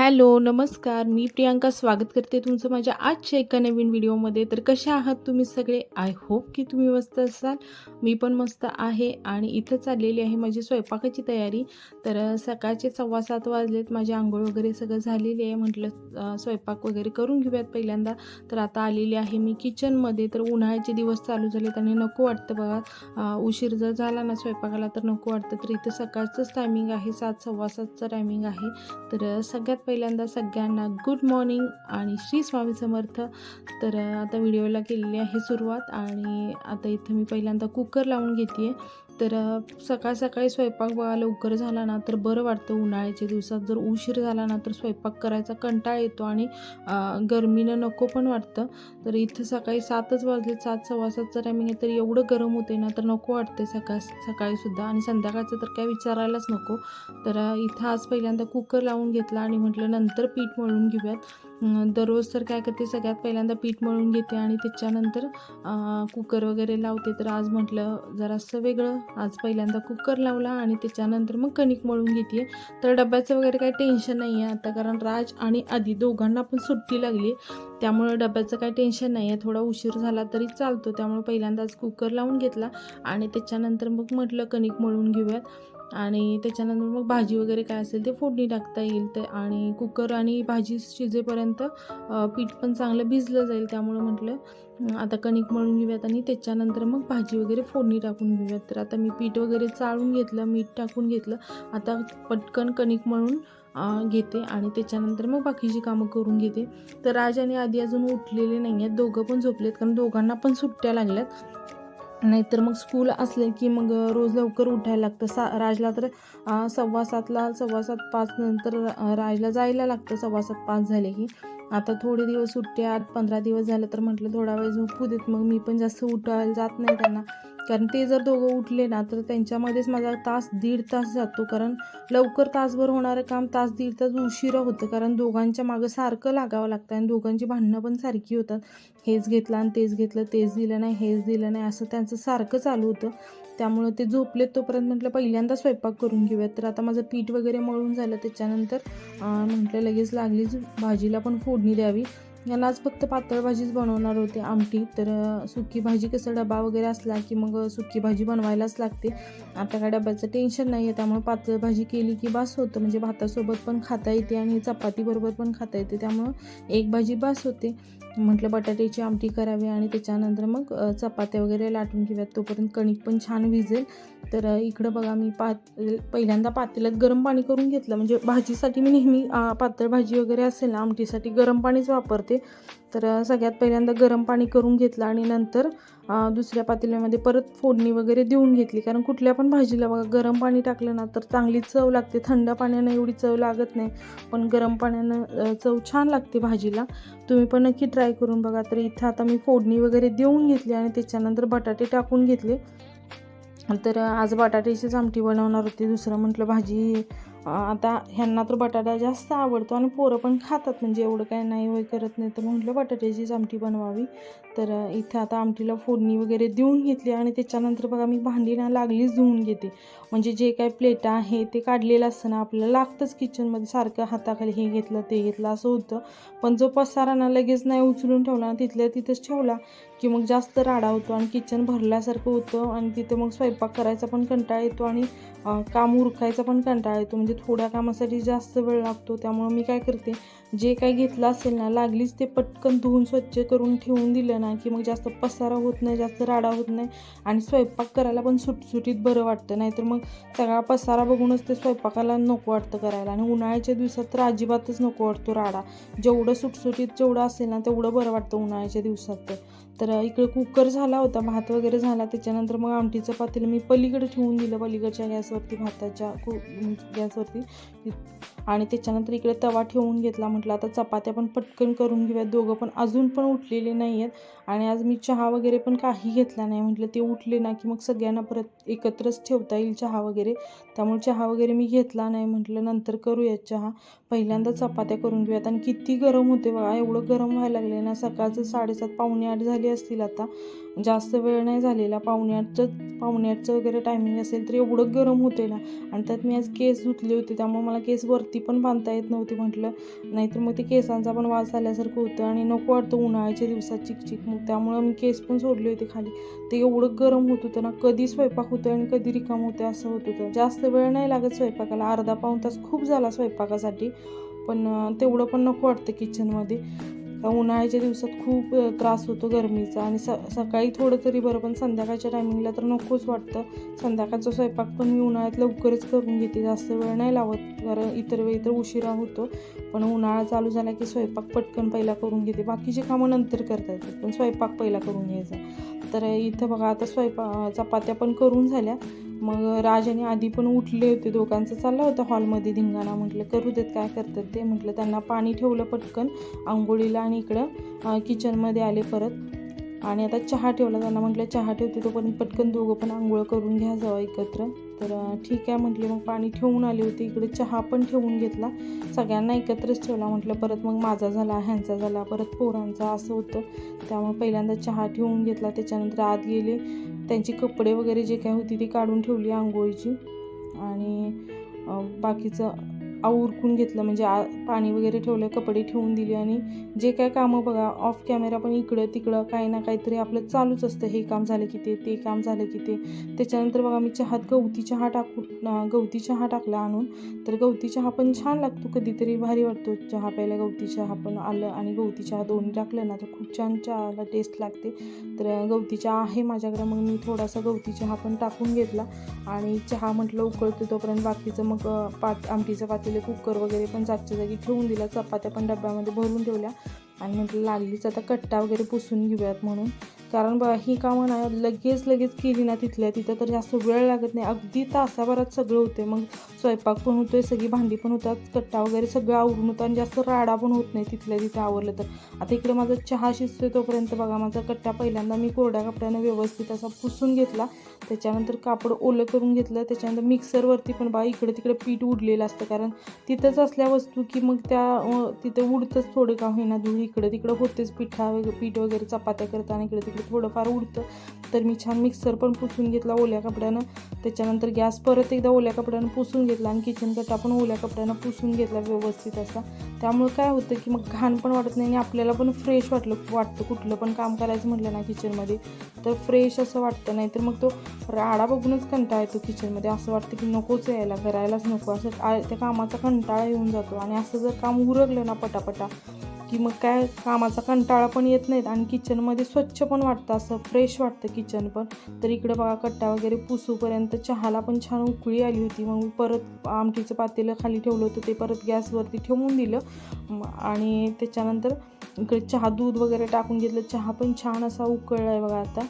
Hello नमस्कार. मी प्रियांका स्वागत करते तुमचं माझ्या आजच्या एका नवीन व्हिडिओमध्ये. तर कसे आहात तुम्ही सगळे? आय होप की तुम्ही मस्त असाल. मी पण मस्त आहे आणि इथं चाललेली आहे माझी स्वयंपाकाची तयारी. तर सकाळचे सव्वा सात वाजलेत. माझी आंघोळ वगैरे सगळं झालेली आहे. म्हटलं स्वयंपाक वगैरे करून घेऊयात पहिल्यांदा. तर आता आलेली आहे मी किचनमध्ये. तर उन्हाळ्याचे दिवस चालू झालेत आणि नको वाटतं बघा. उशीर जर झाला ना स्वयंपाकाला तर नको वाटतं. तर इथं सकाळचंच टायमिंग आहे. सात सव्वा सातचं टायमिंग आहे. तर सगळ्यात पहिल्यांदा सगळ्यांना गुड मॉर्निंग आणि श्री स्वामी समर्थ. तर आता व्हिडिओला केलेली आहे सुरुवात आणि आता इथं मी पहिल्यांदा कुकर लावून घेते आहे तर सकाळ सकाळी स्वयंपाक बघा लवकर झाला ना तर बरं वाटतं उन्हाळ्याच्या दिवसात. जर उशीर झाला ना तर स्वयंपाक करायचा कंटाळा येतो आणि गरमीनं नको पण वाटतं. तर इथं सकाळी सातच वाजले सात सव्वा सातचं टायमिंग आहे तर एवढं गरम होते ना तर नको वाटते सकाळ सकाळीसुद्धा आणि संध्याकाळचं तर काय विचारायलाच नको. तर इथं आज पहिल्यांदा कुकर लावून घेतला आणि म्हटलं नंतर पीठ मळून घेऊयात. दररोज तर काय करते सगळ्यात पहिल्यांदा पीठ मळून घेते आणि त्याच्यानंतर कुकर वगैरे लावते. तर आज म्हटलं जरासं वेगळं. आज पहिल्यांदा कुकर लावला आणि त्याच्यानंतर मग कणिक मळून घेते. तर डब्याचं वगैरे काही टेन्शन नाही आहे आता कारण राज आणि आधी दोघांना पण सुट्टी लागली. त्यामुळं डब्याचं काही टेन्शन नाही आहे थोडा उशीर झाला तरी चालतो. त्यामुळे पहिल्यांदा आज कुकर लावून घेतला आणि त्याच्यानंतर मग म्हटलं कणिक मळून घेऊयात. आणि त्याच्यानंतर मग भाजी वगैरे काय असेल ते फोडणी टाकता येईल ते. आणि कुकर आणि भाजी शिजेपर्यंत पीठ पण चांगलं भिजलं जाईल त्यामुळं म्हटलं. आता कणिक मळून घेऊयात आणि त्याच्यानंतर मग भाजी वगैरे फोडणी टाकून घेऊयात. तर आता मी पीठ वगैरे चाळून घेतलं मीठ टाकून घेतलं. आता पटकन कणिक मळून घेते आणि त्याच्यानंतर मग बाकीची कामं करून घेते. तर राज आणि आधी अजून उठलेले नाही आहेत दोघं पण झोपलेत कारण दोघांना पण सुट्ट्या लागल्यात. नाहीतर मग स्कूल असले की मग रोज लवकर उठायला लागतं. सा राजला तर सव्वा सातला सव्वा सात पाच नंतर राजला जायला लागतं. सव्वा सात पाच झाले की. आता थोडे दिवस सुट्ट्या पंधरा दिवस झालं तर म्हटलं थोडा वेळ झोपू देत. मग मी पण जास्त उठायला जात नाही त्यांना. कारण ते जर दोघं उठले ना तर त्यांच्यामध्येच माझा तास दीड तास जातो. कारण लवकर तासभर होणारं काम तास दीड तास उशिरा होतं. कारण दोघांच्या मागं सारखं लागावं लागतं आणि दोघांची भांडणं पण सारखी होतात. हेच घेतलं आणि तेच घेतलं तेच दिलं नाही हेच दिलं नाही असं त्यांचं सारखं चालू होतं. त्यामुळं ते झोपलेत तोपर्यंत म्हटलं पहिल्यांदा स्वयंपाक करून घेऊयात. तर आता माझं पीठ वगैरे मळून झालं. त्याच्यानंतर म्हटलं लगेच लागलीच भाजीला पण फोडणी द्यावी. याला आज फक्त पातळ भाजीच बनवणार होते आमटी. तर सुकी भाजी कसं डबा वगैरे असला की मग सुकी भाजी बनवायलाच लागते. आता काय डब्याचं टेन्शन नाही आहे त्यामुळे पातळ भाजी केली की बास होतं. म्हणजे भातासोबत पण खाता येते आणि चपातीबरोबर पण खाता येते. त्यामुळं एक भाजी बास होते. म्हटलं बटाट्याची आमटी करावी आणि त्याच्यानंतर मग चपात्या वगैरे लाटून घेऊयात. तोपर्यंत कणिक पण छान भिजेल तर इकडं बघा मी पात पहिल्यांदा पातेल्यात गरम पाणी करून घेतलं. म्हणजे भाजीसाठी मी नेहमी पातळ भाजी वगैरे असेल ना आमटीसाठी गरम पाणीच वापरते. तर सगळ्यात पहिल्यांदा गरम पाणी करून घेतलं आणि नंतर दुसऱ्या पातेल्यामध्ये परत फोडणी वगैरे देऊन घेतली. कारण कुठल्या पण भाजीला बघा गरम पाणी टाकलं ना तर चांगली चव लागते. थंड पाण्यानं एवढी चव लागत नाही. पण गरम पाण्यानं चव छान लागते भाजीला. तुम्ही पण नक्की ट्राय करून बघा. तर इथं आता मी फोडणी वगैरे देऊन घेतली आणि त्याच्यानंतर बटाटे टाकून घेतले. तर आज बटाट्याचीच आमटी बनवणार होती. दुसरं म्हटलं भाजी आता ह्यांना तर बटाटा जास्त आवडतो आणि पोरं पण खातात म्हणजे एवढं काय नाही वय करत नाही. तर म्हटलं बटाट्याचीच आमटी बनवावी. तर इथे इथं आता आमटीला फोडणी वगैरे देऊन घेतली आणि त्याच्यानंतर बघा मी भांडी ना लागलीच धुवून घेते. म्हणजे जे काय प्लेट आहे ते काढलेलं असतं ना आपल्याला लागतंच किचनमध्ये सारखं हाताखाली हे घेतलं ते घेतलं असं होतं. पण जो पसारा ना लगेच नाही उचलून ठेवला ना तिथल्या तिथंच ठेवला की मग जास्त राडा होतो आणि किचन भरल्यासारखं होतं आणि तिथे मग स्वयंपाक करायचा पण कंटाळा येतो आणि काम उरकायचा पण कंटाळा येतो. म्हणजे थोड्या कामासाठी जास्त वेळ लागतो त्यामुळं मी काय करते जे काय घेतलं असेल ना लागलीच ते पटकन धुवून स्वच्छ करून ठेवून दिलं ना की मग जास्त पसारा होत नाही जास्त राडा होत नाही आणि स्वयंपाक करायला पण सुटसुटीत बरं वाटतं. नाहीतर मग सगळा पसारा बघूनच ते स्वयंपाकाला नको वाटतं करायला. आणि उन्हाळ्याच्या दिवसात तर अजिबातच नको वाटतो राडा. जेवढं सुटसुटीत जेवढं असेल ना तेवढं बरं वाटतं उन्हाळ्याच्या दिवसात तर. तर इकडे कुकर झाला होता भात वगैरे झाला. त्याच्यानंतर मग आमटीचं पातेलं मी पलीकडे ठेवून दिलं पलीकडच्या गॅसवरती भाताच्या कु गॅसवरती. आणि त्याच्यानंतर इकडे तवा ठेवून घेतला म्हटलं आता चपात्या पण पटकन करून घेऊयात. दोघं पण अजून पण उठलेले नाही आहेत आणि आज मी चहा वगैरे पण काही घेतला नाही म्हटलं ते उठले ना की मग सगळ्यांना परत एकत्रच ठेवता येईल चहा वगैरे. त्यामुळे चहा वगैरे मी घेतला नाही म्हटलं नंतर करूयात चहा. पहिल्यांदा चपात्या करून घेऊयात. आणि किती गरम होते बघा एवढं गरम व्हायला लागले ना सकाळचं साडेसात पावणे आठ झाली असतील आता. जास्त वेळ नाही झालेला पाहुण्याचं पाहुण्याचं वगैरे टायमिंग असेल तर एवढं गरम होते ना. आणि त्यात मी आज केस धुतले होते त्यामुळे मला केस वरती पण बांधता येत नव्हती म्हटलं. नाहीतर मग ते केसांचा पण वास आल्यासारखं होतं आणि नको वाटतं उन्हाळ्याच्या दिवसात चिकचिक मग. त्यामुळं मी केस पण सोडले होते खाली. ते एवढं गरम होत होतं ना कधी स्वयंपाक होतं आणि कधी रिकाम होते असं होत होतं. जास्त वेळ नाही लागत स्वयंपाकाला. अर्धा पाऊण तास खूप झाला स्वयंपाकासाठी. पण तेवढं पण नको वाटतं किचनमध्ये का उन्हाळ्याच्या दिवसात खूप त्रास होतो गरमीचा आणि स सकाळी थोडं तरी बरं पण संध्याकाळच्या टायमिंगला तर नकोच वाटतं. संध्याकाळचा स्वयंपाक पण मी उन्हाळ्यात लवकरच करून घेते जास्त वेळ नाही लावत कारण इतर वेळी तर उशिरा होतो. पण उन्हाळा चालू झाला की स्वयंपाक पटकन पहिला करून घेते. बाकीचे कामं नंतर करता येतात पण स्वयंपाक पहिला करून घ्यायचा. तर इथं बघा आता स्वयंपाक चपात्या पण करून झाल्या. मग राजाने आधी पण उठले होते दोघांचं चालला होता हॉलमध्ये धिंगाणा. म्हटलं करू देत काय करतात ते? म्हटलं त्यांना पाणी ठेवलं पटकन आंघोळीला आणि इकडं किचनमध्ये आले परत. आणि आता चहा ठेवला त्यांना. म्हटलं चहा ठेवते तोपर्यंत पटकन दोघं पण आंघोळ करून घ्या जावं एकत्र. तर ठीक आहे म्हटले. मग पाणी ठेवून आले होते इकडे चहा पण ठेवून घेतला. सगळ्यांना एकत्रच ठेवला. म्हटलं परत मग माझा झाला ह्यांचा झाला परत पोरांचा असं होतं. त्यामुळे पहिल्यांदा चहा ठेवून घेतला. त्याच्यानंतर आत गेले. त्यांची कपडे वगैरे जे काय होती ती काढून ठेवली आंघोळीची. आणि बाकीचं आवरकून घेतलं. म्हणजे आ पाणी वगैरे ठेवलं कपडे ठेवून दिले आणि जे काय कामं बघा ऑफ कॅमेरा पण इकडं तिकडं काही ना काहीतरी आपलं चालूच असतं. हे काम झालं की ते ते काम झालं की ते. त्याच्यानंतर बघा मी चहात गवती चहा टाकून गवती चहा टाकला आणून. तर गवती चहा पण छान लागतो कधीतरी भारी वाटतो. चहा प्यायला गवती चहा पण आलं आणि गवती चहा दोन्ही टाकलं ना तर खूप छान चहाला टेस्ट लागते. तर गवती चहा आहे माझ्याकडे. मग मी थोडासा गवती चहा पण टाकून घेतला आणि चहा म्हटलं उकळतो तोपर्यंत बाकीचं मग पात आमटीचं दिले कुकर वगैरे पण जागच्या जागी ठेवून दिला चपात्या पण डब्यामध्ये भरून ठेवल्या. आणि म्हटलं लागलीच आता कट्टा वगैरे पुसून घेऊयात म्हणून. कारण बघा ही कामं ना लगेच लगेच केली ना तिथल्या तिथं तर जास्त वेळ लागत नाही. अगदी तासाभरात सगळं होते मग स्वयंपाक पण होतोय सगळी भांडी पण होतात कट्टा वगैरे सगळं आवरून होतं आणि जास्त राडा पण होत नाही तिथल्या तिथं आवरलं तर. आता इकडे माझा चहा शिजतोय तोपर्यंत बघा माझा कट्टा पहिल्यांदा मी कोरड्या कपड्यानं व्यवस्थित असा पुसून घेतला. त्याच्यानंतर कापड ओलं करून घेतलं. त्याच्यानंतर मिक्सरवरती पण बा इकडे तिकडे पीठ उडलेलं असतं. कारण तिथंच असल्या वस्तू की मग त्या तिथं उडतंच थोडं का होईना धूळ. इकडं तिकडं होतेच पिठा वगैरे पीठ वगैरे चपात्या करताना इकडे तिकडे थोडंफार उडतं. तर मी छान मिक्सर पण पुसून घेतला ओल्या कपड्यानं. त्याच्यानंतर गॅस परत एकदा ओल्या कपड्यानं पुसून घेतला आणि किचन कट्टा पण ओल्या कपड्यानं पुसून घेतला व्यवस्थित असा. त्यामुळे काय होतं की मग घाण पण वाटत नाही आणि आपल्याला पण फ्रेश वाटलं वाटतं कुठलं पण काम करायचं म्हटलं ना किचनमध्ये तर फ्रेश असं वाटतं. नाही तर मग तो राडा बघूनच कंटाळा येतो किचनमध्ये असं वाटतं की नकोच यायला करायलाच नको. असं त्या कामाचा कंटाळा येऊन जातो. आणि असं जर काम उरकलं ना पटापटा की मग काय कामाचा कंटाळा पण येत नाहीत आणि किचनमध्ये स्वच्छ पण वाटतं असं फ्रेश वाटतं किचन पण तर इकडं बघा कट्टा वगैरे पुसूपर्यंत चहाला पण छान उकळी आली होती मग मी परत आमटीचं पातेलं खाली ठेवलं होतं ते परत गॅसवरती ठेवून दिलं आणि त्याच्यानंतर इकडे चहा दूध वगैरे टाकून घेतलं चहा पण छान असा उकळला आहे बघा आता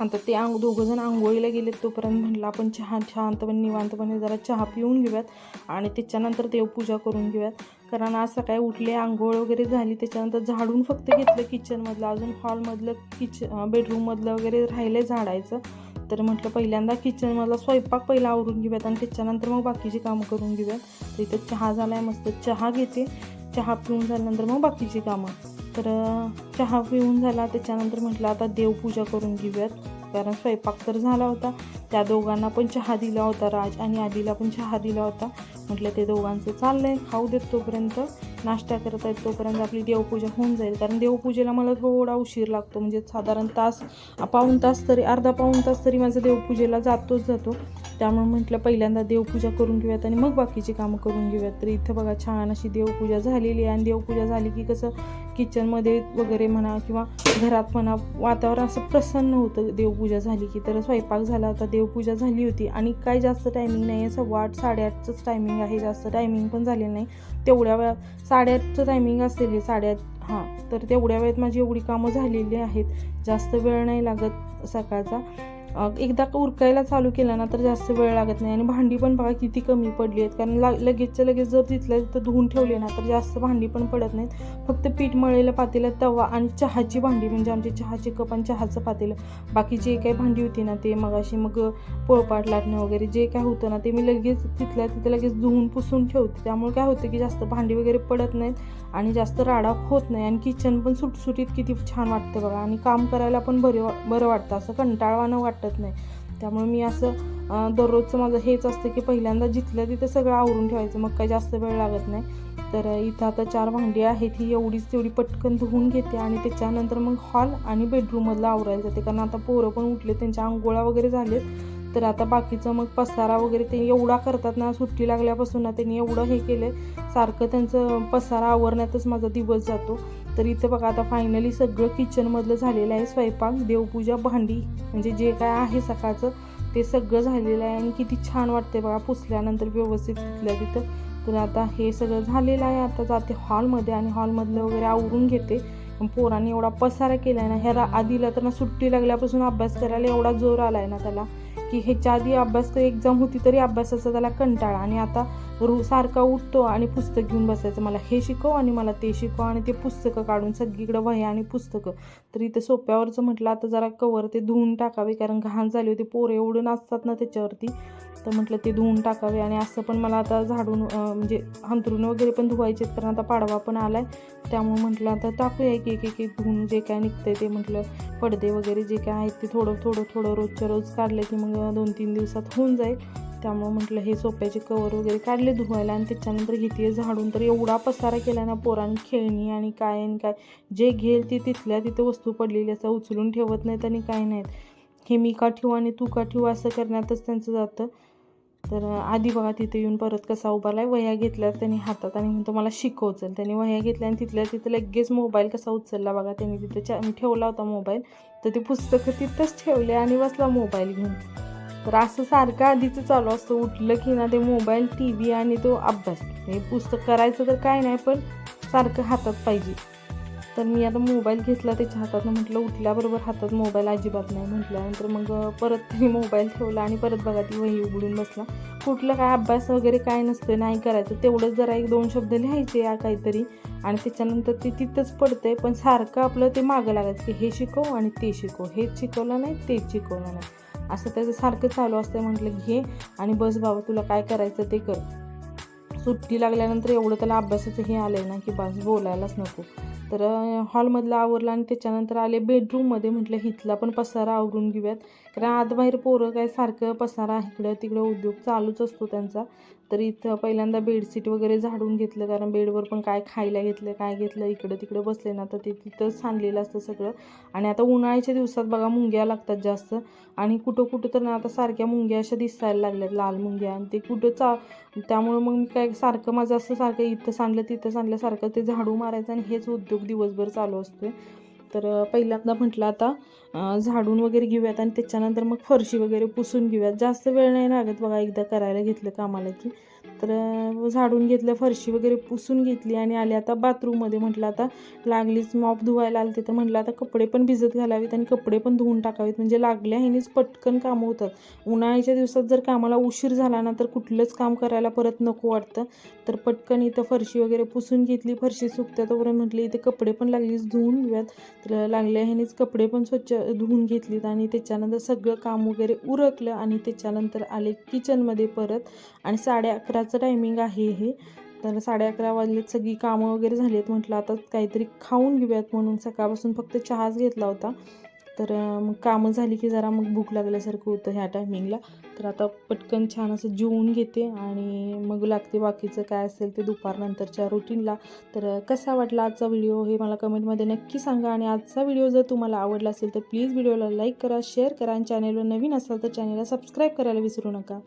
आता ते आंग दोघंजण आंघोळीला गेलेत तोपर्यंत म्हटलं आपण चहा शांतपणे निवांतपणे जरा चहा पिऊन घेऊयात आणि त्याच्यानंतर देवपूजा करून घेऊयात कारण आज सकाळी उठले आंघोळ वगैरे झाली त्याच्यानंतर झाडून फक्त घेतलं किचनमधलं अजून हॉलमधलं किच बेडरूममधलं वगैरे राहिलं झाडायचं. तर म्हटलं पहिल्यांदा किचनमधला स्वयंपाक पहिला आवरून घेऊयात आणि त्याच्यानंतर मग बाकीची कामं करून घेऊयात. तर इथं चहा झाला आहे मस्त. चहा घेते. चहा पिऊन झाल्यानंतर मग बाकीची कामं. तर चहा पिऊन झाला त्याच्यानंतर म्हटलं आता देवपूजा करून घेऊयात. कारण स्वयंपाक तर झाला होता. त्या दोघांना पण चहा दिला होता राज आणि आदीला पण चहा दिला होता. म्हटलं ते दोघांचं चाललंय. खाऊ देत तोपर्यंत. नाश्ता करत आहेत तोपर्यंत आपली देवपूजा होऊन जाईल. कारण देवपूजेला मला थोडा उशीर लागतो म्हणजे साधारण तास पाऊण तास तरी अर्धा पाऊण तास तरी माझं देवपूजेला जातोच जातो. त्यामुळे म्हटलं पहिल्यांदा देवपूजा करून घेऊयात आणि मग बाकीची कामं करून घेऊयात. तर इथं बघा छान अशी देवपूजा झालेली आहे. आणि देवपूजा झाली की कसं किचनमध्ये वगैरे म्हणा किंवा घरात म्हणा वातावरण असं प्रसन्न होतं. देवपूजा झाली की तर स्वयंपाक झाला होता देवपूजा झाली होती. आणि काय जास्त टायमिंग नाही आहे. सव्वा आठ साडेआठचंच टायमिंग आहे. जास्त टायमिंग पण झालेलं नाही. तेवढ्या वेळा साडेआठचं टायमिंग असेल हे साडेआठ हां तर तेवढ्या वेळेत माझी एवढी कामं झालेली आहेत. जास्त वेळ नाही लागत सकाळचा. एकदा का उरकायला चालू केलं ना तर जास्त वेळ लागत नाही. आणि भांडी पण बघा किती कमी पडली आहेत. कारण ला लगेचच्या लगेच जर तिथलं तिथं धुवून ठेवले ना तर जास्त भांडी पण पडत नाहीत. फक्त पीठ मळलेलं पातेलं तवा आणि चहाची भांडी म्हणजे आमची चहाचे कप आणि चहाचं पातेलं. बाकी जे काही भांडी होती ना ते मग अशी मग पोळपाट लाटणं वगैरे जे काय होतं ना ते मी लगेच तिथल्या तिथं लगेच धुवून पुसून ठेवते. त्यामुळे काय होतं की जास्त भांडी वगैरे पडत नाहीत आणि जास्त राडा होत नाही. आणि किचन पण सुटसुटीत किती छान वाटतं बघा. आणि काम करायला पण बरे बरं वाटतं. असं कंटाळवाणं वाटतं नाही. त्यामुळे मी असं दररोजचं माझं हेच असतं की पहिल्यांदा जिथलं तिथं सगळं आवरून ठेवायचं. मग काही जास्त वेळ लागत नाही. तर इथं आता चार भांडी आहेत ही एवढीच तेवढी पटकन धुवून घेते आणि त्याच्यानंतर मग हॉल आणि बेडरूममधलं आवरायला जाते कारण आता पोरं पण उठले त्यांच्या आंघोळा वगैरे झालेत. तर आता बाकीचं मग पसारा वगैरे ते एवढा करतात ना सुट्टी लागल्यापासून ना त्यांनी एवढं हे केलं सारखं त्यांचं पसारा आवरण्यातच माझा दिवस जातो. तर इथं बघा आता फायनली सगळं किचनमधलं झालेलं आहे स्वयंपाक देवपूजा भांडी म्हणजे जे काय आहे सकाळचं ते सगळं झालेलं आहे आणि किती छान वाटते बघा पुसल्यानंतर व्यवस्थित तिथल्या तिथं. तर आता हे सगळं झालेलं आहे आता जाते हॉलमध्ये आणि हॉलमधलं वगैरे आवरून घेते. पण पोरांनी एवढा पसारा केला आहे ना ह्याला आधीला तर ना सुट्टी लागल्यापासून अभ्यास करायला एवढा जोर आला आहे ना त्याला की ह्याच्या आधी अभ्यास तर एक्झाम होती तरी अभ्यासाचा त्याला कंटाळा. आणि आता रू सारखा उठतो आणि पुस्तक घेऊन बसायचं. मला हे शिकव आणि मला ते शिकव आणि ते पुस्तकं काढून सगळीकडं वह्या आणि पुस्तकं. तर इथं सोप्यावरचं म्हटलं आता जरा कवर ते धुवून टाकावे कारण घाण झाली होती. पोरं एवढं नाचतात ना त्याच्यावरती. तर म्हटलं ते धुवून टाकावे आणि असं पण मला आता झाडून म्हणजे अंथरूण वगैरे पण धुवायचे आहेत कारण आता पाडवा पण आला आहे त्यामुळे म्हटलं आता टाकूया एक एक एक एक धुवून जे काय निघतंय ते म्हटलं पडदे वगैरे जे काय आहेत ते थोडं थोडं थोडं रोजच्या रोज काढलं की मग दोन तीन दिवसात होऊन जाईल. त्यामुळे म्हटलं हे सोप्याचे कवर वगैरे काढले धुवायला आणि त्याच्यानंतर घेते झाडून तर एवढा पसारा केला ना पोरांनी खेळणी आणि काय आणि काय जे घेईल ते तिथल्या तिथं वस्तू पडलेली असं उचलून ठेवत नाहीत आणि काय नाहीत. हे मी का ठेवू आणि तू का ठेवू असं करण्यातच त्यांचं जातं. तर आधी बघा तिथे येऊन परत कसा उभारलाय वह्या घेतल्या त्यांनी हातात आणि म्हणतो मला शिकव उचल त्यांनी वह्या घेतल्या आणि तिथल्या तिथं लगेच मोबाईल कसा उचलला बघा त्यांनी तिथे चा ठेवला होता मोबाईल. तर ते पुस्तकं तिथंच ठेवले आणि बसला मोबाईल घेऊन. तर असं सारखं आधीचं चालू असतं. उठलं की ना ते मोबाईल टी व्ही आणि तो अभ्यास. हे पुस्तक करायचं तर काय नाही पण सारखं हातात पाहिजे. तर मी आता मोबाईल घेतला त्याच्या हातात म्हटलं उठल्याबरोबर हातात मोबाईल अजिबात नाही म्हटल्यानंतर मग परत त्यांनी मोबाईल ठेवला आणि परत बघा ती वही उघडून बसला. कुठलं काय अभ्यास वगैरे काय नसतं नाही करायचं. तेवढंच जरा एक दोन शब्द लिहायचे या काहीतरी. आणि त्याच्यानंतर ते तिथंच पडतंय पण सारखं आपलं ते मागं लागायचं की हे शिकव आणि ते शिकव. हेच शिकवलं नाही तेच शिकवलं नाही. असं त्याचं सारखं चालू असतं म्हटलं घे आणि बस बाबा तुला काय करायचं ते कर. सुट्टी लागल्यानंतर एवढं त्याला अभ्यासाचं हे आलं ना की बस बोलायलाच नको. तर हॉलमधलं आवरला आणि त्याच्यानंतर आले बेडरूममध्ये म्हटलं हिथला पण पसारा आवरून घेऊयात. कारण आत बाहेर पोरं काय सारखं पसारा इकडं तिकडं उद्योग चालूच असतो त्यांचा. तर इथं पहिल्यांदा बेडशीट वगैरे झाडून घेतलं कारण बेडवर पण काय खायला घेतलं काय घेतलं इकडं तिकडं बसले ना तर ते तिथंच सांडलेलं असतं सगळं. आणि आता उन्हाळ्याच्या दिवसात बघा मुंग्या लागतात जास्त. आणि कुठं कुठं तर ना आता सारख्या मुंग्या अशा दिसायला लागल्यात लाल मुंग्या. आणि ते कुठं चा त्यामुळं मग मी काय सारखं माझं असं सारखं इथं सांडलं तिथं सांडलं सारखं ते झाडू मारायचं. आणि हेच उद्योग दिवसभर चालू असतोय. तर पहिल्यांदा म्हटलं आता झाडून वगैरे घेऊयात आणि त्याच्यानंतर मग फरशी वगैरे पुसून घेऊयात. जास्त वेळ नाही लागत बघा एकदा करायला घेतलं कामाला की. तर झाडून घेतलं फरशी वगैरे पुसून घेतली आणि आले आता बाथरूममध्ये. म्हटलं आता लागलीच मॉप धुवायला आलते तर म्हटलं आता कपडे पण भिजत घालावेत आणि कपडे पण धुवून टाकावेत. म्हणजे लागल्या ह्यानीच पटकन कामं होतात. उन्हाळ्याच्या दिवसात जर कामाला उशीर झाला ना तर कुठलंच काम करायला परत नको वाटतं. तर पटकन इथं फरशी वगैरे पुसून घेतली. फरशी सुकत्या तोपर्यंत म्हटली इथे कपडे पण लागलीच धुवून घेऊयात. लागले ह्यानेच कपडे पण स्वच्छ धुवून घेतलीत आणि त्याच्यानंतर सगळं काम वगैरे उरकलं आणि त्याच्यानंतर आले किचनमध्ये परत. आणि साडे अकराचं टायमिंग आहे हे. तर साडे अकरा वाजलेत सगळी कामं वगैरे झाली आहेत म्हटलं आता काहीतरी खाऊन घेऊयात म्हणून सकाळपासून फक्त चहाच घेतला होता. तर मग कामं झाली की जरा मग भूक लागल्यासारखं होतं ह्या टायमिंगला तर आता पटकन छान असं जेवून घेते आणि मग लागते बाकीचं काय असेल ते दुपारनंतरच्या रुटीनला तर कसा वाटला आजचा व्हिडिओ हे मला कमेंटमध्ये नक्की सांगा आणि आजचा व्हिडिओ जर तुम्हाला आवडला असेल तर प्लीज व्हिडिओला लाईक करा शेअर करा आणि चॅनेलवर नवीन असाल तर चॅनेलला सबस्क्राईब करायला विसरू नका.